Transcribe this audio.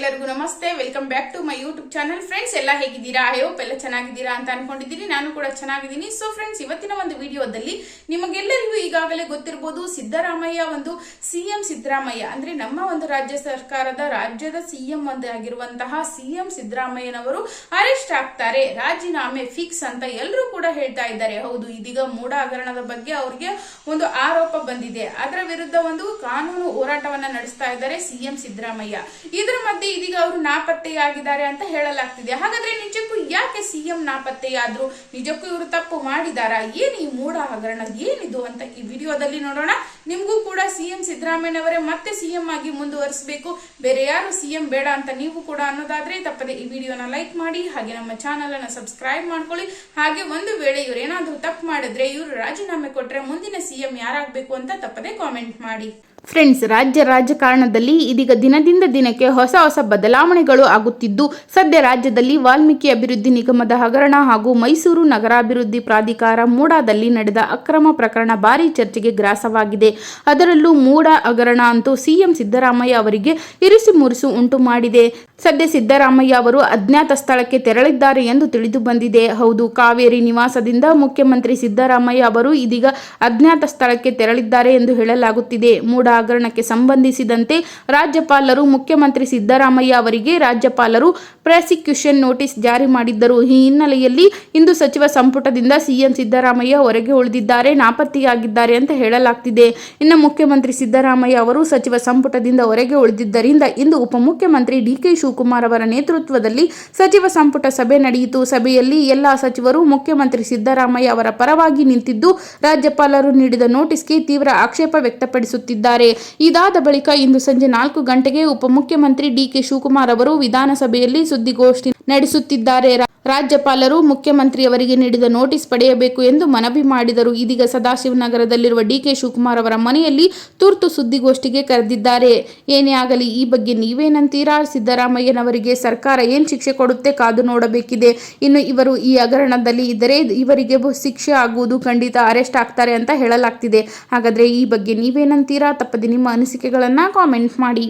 ಎಲ್ಲರಿಗೂ ನಮಸ್ತೆ. Welcome back to my YouTube channel friends ಎಲ್ಲ ಹೇಗಿದ್ದೀರಾ? ಐ ಹೋಪ್ ಎಲ್ಲ ಚೆನ್ನಾಗಿದ್ದೀರಾ ಅಂತ ಅನ್ಕೊಂಡಿದ್ದೀನಿ. ನಾನು ಕೂಡ ಚೆನ್ನಾಗಿದ್ದೀನಿ. ಸೊ ಫ್ರೆಂಡ್ಸ್ ಇವತ್ತಿನ ಒಂದು ವಿಡಿಯೋದಲ್ಲಿ ನಿಮಗೆಲ್ಲರಿಗೂ ಈಗಾಗಲೇ ಗೊತ್ತಿರಬಹುದು ಸಿದ್ದರಾಮಯ್ಯ ಒಂದು ಸಿಎಂ ಸಿದ್ದರಾಮಯ್ಯ. ಅಂದ್ರೆ ನಮ್ಮ ಒಂದು ರಾಜ್ಯ ಸರ್ಕಾರದ, ರಾಜ್ಯದ ಸಿಎಂ ಒಂದು ಆಗಿರುವಂತಹ ಸಿಎಂ ಸಿದ್ದರಾಮಯ್ಯನವರು ಅರೆಸ್ಟ್ ಆಗ್ತಾರೆ. ರಾಜೀನಾಮೆ ಫಿಕ್ಸ್ ಅಂತ ಎಲ್ಲರೂ ಕೂಡ ಹೇಳ್ತಾ ಇದ್ದಾರೆ. ಹೌದು, ಇದೀಗ ಮೂಡ ಹಗರಣದ ಬಗ್ಗೆ ಅವರಿಗೆ ಒಂದು ಆರೋಪ ಬಂದಿದೆ. ಅದರ ವಿರುದ್ಧ ಒಂದು ಕಾನೂನು ಹೋರಾಟವನ್ನ ನಡೆಸ್ತಾ ಇದ್ದಾರೆ ಸಿಎಂ ಸಿದ್ದರಾಮಯ್ಯ. ಇದರ ಮಧ್ಯೆ ಇದೀಗ ಅವರು ನಾಪತ್ತೆಯಾಗಿದ್ದಾರೆ ಅಂತ ಹೇಳಲಾಗ್ತಿದೆ. ಹಾಗಾದ್ರೆ ನಿಜಕ್ಕೂ ಯಾಕೆ ಸಿಎಂ ನಾಪತ್ತೆಯಾದ್ರು? ನಿಜಕ್ಕೂ ಇವರು ತಪ್ಪು ಮಾಡಿದಾರಾ? ಏನು ಈ ಮೂಢ ಹಗರಣ ಏನಿದು ಅಂತ ಈ ವಿಡಿಯೋದಲ್ಲಿ ನೋಡೋಣ. ನಿಮಗೂ ಕೂಡ ಸಿಎಂ ಸಿದ್ದರಾಮಯ್ಯನವರೇ ಮತ್ತೆ ಸಿಎಂ ಆಗಿ ಮುಂದುವರಿಸಬೇಕು. ಬೇರೆ ಯಾರು ಸಿಎಂ ಬೇಡ ಅಂತ ನೀವು ಕೂಡ ಅನ್ನೋದಾದ್ರೆ ತಪ್ಪದೆ ಈ ವಿಡಿಯೋನ ಲೈಕ್ ಮಾಡಿ, ಹಾಗೆ ನಮ್ಮ ಚಾನಲ್ ಅನ್ನ ಸಬ್ಸ್ಕ್ರೈಬ್ ಮಾಡ್ಕೊಳ್ಳಿ. ಹಾಗೆ ಒಂದು ವೇಳೆ ಇವ್ರು ಏನಾದ್ರೂ ತಪ್ಪು ಮಾಡಿದ್ರೆ ಇವರು ರಾಜೀನಾಮೆ ಕೊಟ್ರೆ ಮುಂದಿನ ಸಿಎಂ ಯಾರಾಗಬೇಕು ಅಂತ ತಪ್ಪದೆ ಕಾಮೆಂಟ್ ಮಾಡಿ. ಫ್ರೆಂಡ್ಸ್ ರಾಜ್ಯ ರಾಜಕಾರಣದಲ್ಲಿ ಇದೀಗ ದಿನದಿಂದ ದಿನಕ್ಕೆ ಹೊಸ ಹೊಸ ಬದಲಾವಣೆಗಳು ಆಗುತ್ತಿದ್ದು, ಸದ್ಯ ರಾಜ್ಯದಲ್ಲಿ ವಾಲ್ಮೀಕಿ ಅಭಿವೃದ್ಧಿ ನಿಗಮದ ಹಗರಣ ಹಾಗೂ ಮೈಸೂರು ನಗರಾಭಿವೃದ್ಧಿ ಪ್ರಾಧಿಕಾರ ಮೂಡಾದಲ್ಲಿ ನಡೆದ ಅಕ್ರಮ ಪ್ರಕರಣ ಭಾರಿ ಚರ್ಚೆಗೆ ಗ್ರಾಸವಾಗಿದೆ. ಅದರಲ್ಲೂ ಮೂಡ ಹಗರಣ ಅಂತೂ ಸಿಎಂ ಸಿದ್ದರಾಮಯ್ಯ ಅವರಿಗೆ ಇರಿಸಿ ಮುರಿಸು ಉಂಟು ಮಾಡಿದೆ. ಸದ್ಯ ಸಿದ್ದರಾಮಯ್ಯ ಅವರು ಅಜ್ಞಾತ ಸ್ಥಳಕ್ಕೆ ತೆರಳಿದ್ದಾರೆ ಎಂದು ತಿಳಿದು ಬಂದಿದೆ. ಹೌದು, ಕಾವೇರಿ ನಿವಾಸದಿಂದ ಮುಖ್ಯಮಂತ್ರಿ ಸಿದ್ದರಾಮಯ್ಯ ಅವರು ಇದೀಗ ಅಜ್ಞಾತ ಸ್ಥಳಕ್ಕೆ ತೆರಳಿದ್ದಾರೆ ಎಂದು ಹೇಳಲಾಗುತ್ತಿದೆ. ಮೂಡ ಹಗರಣಕ್ಕೆ ಸಂಬಂಧಿಸಿದಂತೆ ರಾಜ್ಯಪಾಲರು, ಮುಖ್ಯಮಂತ್ರಿ ಸಿದ್ದರಾಮಯ್ಯ ಅವರಿಗೆ ರಾಜ್ಯಪಾಲರು ಪ್ರಾಸಿಕ್ಯೂಷನ್ ನೋಟಿಸ್ ಜಾರಿ ಮಾಡಿದ್ದರು. ಈ ಹಿನ್ನೆಲೆಯಲ್ಲಿ ಇಂದು ಸಚಿವ ಸಂಪುಟದಿಂದ ಸಿಎಂ ಸಿದ್ದರಾಮಯ್ಯ ಹೊರಗೆ ಉಳಿದಿದ್ದಾರೆ, ನಾಪತ್ತೆಯಾಗಿದ್ದಾರೆ ಅಂತ ಹೇಳಲಾಗ್ತಿದೆ. ಇನ್ನು ಮುಖ್ಯಮಂತ್ರಿ ಸಿದ್ದರಾಮಯ್ಯ ಅವರು ಸಚಿವ ಸಂಪುಟದಿಂದ ಹೊರಗೆ ಉಳಿದಿದ್ದರಿಂದ ಇಂದು ಉಪಮುಖ್ಯಮಂತ್ರಿ ಡಿಕೆ ಶಿವಕುಮಾರ್ ಅವರ ನೇತೃತ್ವದಲ್ಲಿ ಸಚಿವ ಸಂಪುಟ ಸಭೆ ನಡೆಯಿತು. ಸಭೆಯಲ್ಲಿ ಎಲ್ಲ ಸಚಿವರು, ಮುಖ್ಯಮಂತ್ರಿ ಸಿದ್ದರಾಮಯ್ಯ ಅವರ ಪರವಾಗಿ ನಿಂತಿದ್ದು, ರಾಜ್ಯಪಾಲರು ನೀಡಿದ ನೋಟಿಸ್ಗೆ ತೀವ್ರ ಆಕ್ಷೇಪ ವ್ಯಕ್ತಪಡಿಸುತ್ತಿದ್ದಾರೆ. ಇದಾದ ಬಳಿಕ ಇಂದು ಸಂಜೆ ನಾಲ್ಕು ಗಂಟೆಗೆ ಉಪಮುಖ್ಯಮಂತ್ರಿ ಡಿಕೆ ಶಿವಕುಮಾರ್ ಅವರು ವಿಧಾನಸಭೆಯಲ್ಲಿ ಸುದ್ದಿಗೋಷ್ಠಿ ನಡೆಸುತ್ತಿದ್ದಾರೆ. ರಾಜ್ಯಪಾಲರು ಮುಖ್ಯಮಂತ್ರಿಯವರಿಗೆ ನೀಡಿದ ನೋಟಿಸ್ ಪಡೆಯಬೇಕು ಎಂದು ಮನವಿ ಮಾಡಿದರು. ಇದೀಗ ಸದಾಶಿವನಗರದಲ್ಲಿರುವ ಡಿಕೆ ಶಿವಕುಮಾರ್ ಅವರ ಮನೆಯಲ್ಲಿ ತುರ್ತು ಸುದ್ದಿಗೋಷ್ಠಿಗೆ ಕರೆದಿದ್ದಾರೆ. ಏನೇ ಆಗಲಿ, ಈ ಬಗ್ಗೆ ನೀವೇನಂತೀರಾ ಸಿದ್ದರಾಮಯ್ಯನವರಿಗೆ ಸರ್ಕಾರ ಏನು ಶಿಕ್ಷೆ ಕೊಡುತ್ತೆ ಕಾದು ನೋಡಬೇಕಿದೆ. ಇನ್ನು ಇವರು ಈ ಹಗರಣದಲ್ಲಿ ಇದ್ದರೆ ಇವರಿಗೆ ಶಿಕ್ಷೆ ಆಗುವುದು ಖಂಡಿತ ಅರೆಸ್ಟ್ ಆಗ್ತಾರೆ ಅಂತ ಹೇಳಲಾಗ್ತಿದೆ. ಹಾಗಾದರೆ ಈ ಬಗ್ಗೆ ನೀವೇನಂತೀರಾ ತಪ್ಪದೆ ನಿಮ್ಮ ಅನಿಸಿಕೆಗಳನ್ನು ಕಾಮೆಂಟ್ ಮಾಡಿ.